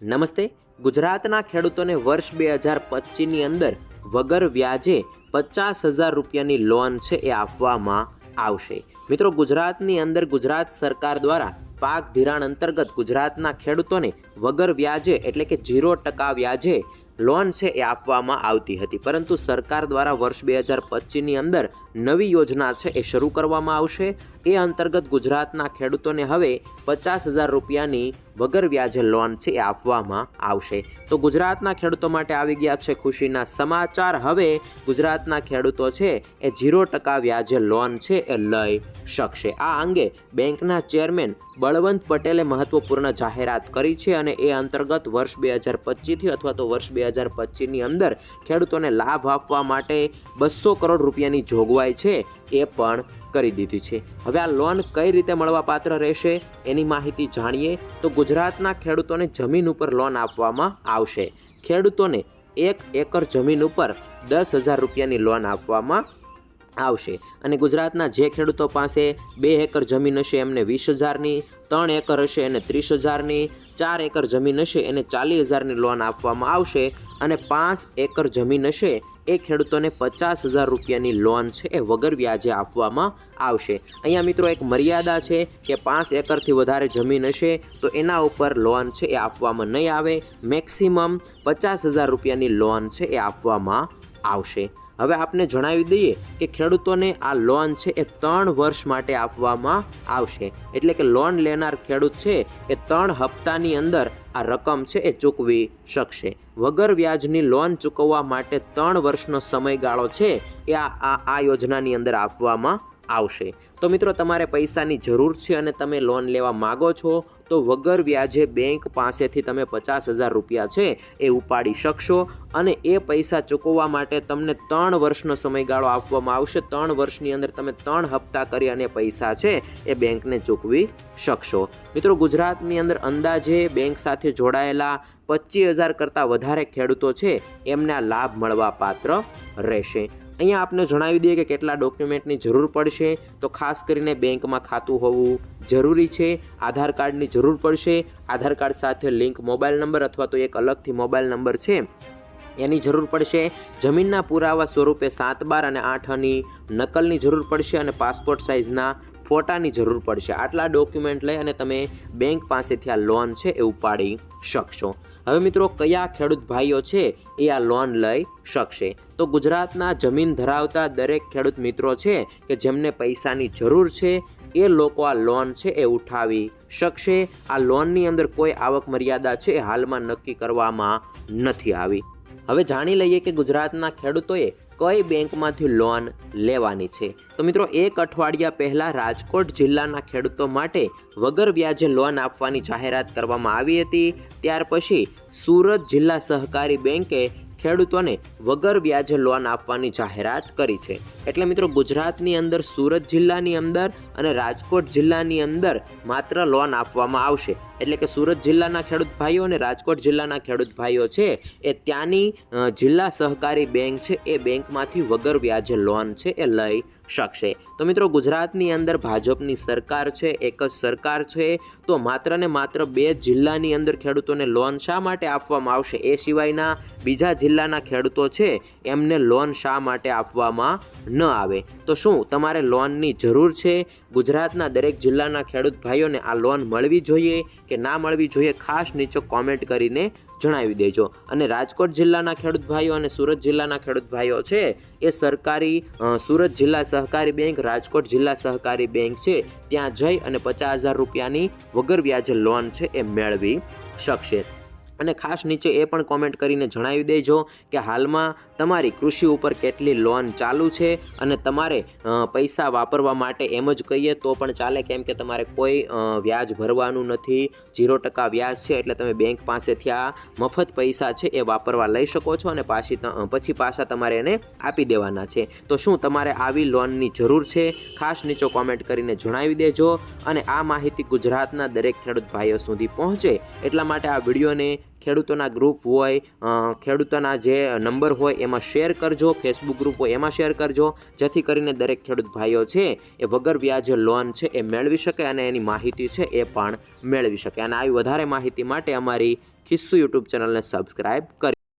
નમસ્તે. ગુજરાતના ખેડૂતોને વર્ષ બે હજાર પચીસની અંદર વગર વ્યાજે પચાસ હજાર રૂપિયાની લોન છે એ આપવામાં આવશે. મિત્રો, ગુજરાતની અંદર ગુજરાત સરકાર દ્વારા પાક ધિરાણ અંતર્ગત ગુજરાતના ખેડૂતોને વગર વ્યાજે એટલે કે ઝીરો ટકા વ્યાજે લોન છે એ આપવામાં આવતી હતી. પરંતુ સરકાર દ્વારા વર્ષ બે હજાર પચીસની અંદર નવી યોજના છે એ શરૂ કરવામાં આવશે. એ અંતર્ગત ગુજરાતના ખેડૂતોને હવે પચાસ હજાર રૂપિયાની વગર વ્યાજે લોન છે એ આપવામાં આવશે. તો ગુજરાતના ખેડૂતો માટે આવી ગયા છે ખુશીના સમાચાર. હવે ગુજરાતના ખેડૂતો છે એ ઝીરો ટકા વ્યાજે લોન છે એ લઈ શકશે. આ અંગે બેંકના ચેરમેન બળવંત પટેલે મહત્વપૂર્ણ જાહેરાત કરી છે અને એ અંતર્ગત વર્ષ બે હજાર પચીસથી અથવા તો વર્ષ બે હજાર પચીસની અંદર ખેડૂતોને લાભ આપવા માટે બસો કરોડ રૂપિયાની જોગવાઈ છે એ પણ કરી દીધી છે. હવે આ લોન કઈ રીતે મળવાપાત્ર રહેશે એની માહિતી જાણીએ તો ગુજરાતના ખેડૂતોને જમીન ઉપર લોન આપવામાં આવશે. ખેડૂતોને એક એકર જમીન ઉપર દસ હજાર રૂપિયાની લોન આપવામાં આવશે. અને ગુજરાતના જે ખેડૂતો પાસે બે એકર જમીન હશે એમને વીસ હજારની, ત્રણ એકર હશે એને ત્રીસ હજારની, ચાર એકર જમીન હશે એને ચાલીસ હજારની લોન આપવામાં આવશે. અને પાંચ એકર જમીન હશે એ ખેડૂતોને પચાસ હજાર રૂપિયાની લોન છે એ વગર વ્યાજે આપવામાં આવશે. અહીંયા મિત્રો એક મર્યાદા છે કે પાંચ એકરથી વધારે જમીન હશે તો એના ઉપર લોન છે એ આપવામાં નહીં આવે. મેક્સિમમ પચાસ હજાર રૂપિયાની લોન છે એ આપવામાં આવશે. હવે આપને જણાવી દઈએ કે ખેડૂતોને આ લોન છે એ ત્રણ વર્ષ માટે આપવામાં આવશે. એટલે કે લોન લેનાર ખેડૂત છે એ ત્રણ હપ્તાની અંદર આ રકમ છે એ ચૂકવી શકશે. વગર વ્યાજની લોન ચૂકવવા માટે ત્રણ વર્ષનો સમયગાળો છે એ આ આ યોજનાની અંદર આપવામાં આવશે. તો મિત્રો, તમારે પૈસાની જરૂર છે અને તમે લોન લેવા માગો છો તો વગર વ્યાજે બેંક પાસેથી તમે પચાસ હજાર રૂપિયા છે એ ઉપાડી શકશો અને એ પૈસા ચૂકવવા માટે તમને ત્રણ વર્ષનો સમયગાળો આપવામાં આવશે. ત્રણ વર્ષની અંદર તમે ત્રણ હપ્તા કરી અને પૈસા છે એ બેંકને ચૂકવી શકશો. મિત્રો, ગુજરાતની અંદર અંદાજે બેંક સાથે જોડાયેલા પચીસ હજાર કરતાં વધારે ખેડૂતો છે, એમને આ લાભ મળવા પાત્ર રહેશે. અહીંયા આપને જણાવી દઈએ કે કેટલા ડોક્યુમેન્ટની જરૂર પડશે. તો ખાસ કરીને બેંકમાં ખાતું હોવું જરૂરી છે. આધાર કાર્ડની જરૂર પડશે. આધાર કાર્ડ સાથે લિંક મોબાઈલ નંબર અથવા તો એક અલગથી મોબાઈલ નંબર છે. એની જરૂર પડશે. જમીનના પુરાવા સ્વરૂપે સાત બાર અને આઠની નકલની જરૂર પડશે અને પાસપોર્ટ સાઇઝના ફોટાની જરૂર પડશે. આટલા ડોક્યુમેન્ટ લઈ અને તમે બેંક પાસેથી આ લોન છે એ ઉપાડી શકશો. હવે મિત્રો, કયા ખેડૂત ભાઈઓ છે એ આ લોન લઈ શકશે? તો ગુજરાતના જમીન ધરાવતા દરેક ખેડૂત મિત્રો છે કે જેમને પૈસાની જરૂર છે, એ લોકો આ લોન છે એ ઉઠાવી શકશે. આ લોનની અંદર કોઈ આવક મર્યાદા છે એ હાલમાં નક્કી કરવામાં નથી આવી. હવે જાણી લઈએ કે ગુજરાતના ખેડૂતોએ કઈ બેંકમાંથી લોન લેવાની છે? તો મિત્રો, એક અઠવાડિયા પહેલાં રાજકોટ જિલ્લાના ખેડૂતો માટે વગર વ્યાજે લોન આપવાની જાહેરાત કરવામાં આવી હતી. ત્યાર પછી સુરત જિલ્લા સહકારી બેંકે ખેડૂતોને વગર વ્યાજે લોન આપવાની જાહેરાત કરી છે. એટલે મિત્રો, ગુજરાતની અંદર, સુરત જિલ્લાની અંદર અને રાજકોટ જિલ્લાની અંદર માત્ર લોન આપવામાં આવશે. એટલે કે સુરત જિલ્લાના ખેડૂત ભાઈઓ અને રાજકોટ જિલ્લાના ખેડૂત ભાઈઓ છે, એ ત્યાંની જિલ્લા સહકારી બેંક છે, એ બેંકમાંથી વગર વ્યાજે લોન છે, એ લઈ શકશે. તો મિત્રો ગુજરાતની અંદર ભાજપની સરકાર છે, એક જ સરકાર છે, તો માત્ર ને માત્ર બે જિલ્લાની અંદર ખેડૂતોને લોન શા માટે આપવામાં આવશે? એ સિવાયના બીજા જિલ્લાના ખેડૂતો છે, એમને લોન શા માટે આપવામાં ન આવે? તો શું તમારે લોનની જરૂર છે? ગુજરાતના દરેક જિલ્લાના ખેડૂત ભાઈઓને આ લોન મળવી જોઈએ? કે ના મળવી જોઈએ ખાસ નીચે કોમેન્ટ કરીને જણાવી દેજો. અને રાજકોટ જિલ્લાના ખેડૂત ભાઈઓ અને સુરત જિલ્લાના ખેડૂત ભાઈઓ છે, એ સરકારી સુરત જિલ્લા સહકારી બેંક, રાજકોટ જિલ્લા સહકારી બેંક છે, ત્યાં જઈ અને પચાસ હજાર રૂપિયાની વગર વ્યાજે લોન છે એ મેળવી શકશે. અને ખાસ નીચે એ પણ કોમેન્ટ કરીને જણાવી દેજો કે હાલમાં તમારી કૃષિ ઉપર કેટલી લોન ચાલુ છે અને તમારે પૈસા વાપરવા માટે એમ જ કહીએ તો પણ ચાલે કેમ કે તમારે કોઈ વ્યાજ ભરવાનું નથી. ઝીરો ટકા વ્યાજ છે એટલે તમે બેંક પાસેથી આ મફત પૈસા છે એ વાપરવા લઈ શકો છો અને પાછી પછી પાછા તમારે એને આપી દેવાના છે. તો શું તમારે આવી લોનની જરૂર છે? ખાસ નીચે કોમેન્ટ કરીને જણાવી દેજો અને આ માહિતી ગુજરાતના દરેક ખેડૂત ભાઈઓ સુધી પહોંચે એટલા માટે આ વિડીયોને ખેડૂતોના ગ્રુપ હોય ખેડૂતોના જે નંબર હોય એમાં શેર કરજો ફેસબુક ગ્રુપ હોય એમાં શેર કરજો. જેથી કરીને દરેક ખેડૂત ભાઈઓ છે એ વગર વ્યાજે લોન છે એ મેળવી શકે અને એની માહિતી છે એ પણ મેળવી શકે. અને આવી વધારે માહિતી માટે અમારી ખિસ્સુ યુટ્યુબ ચેનલને સબસ્ક્રાઈબ કરી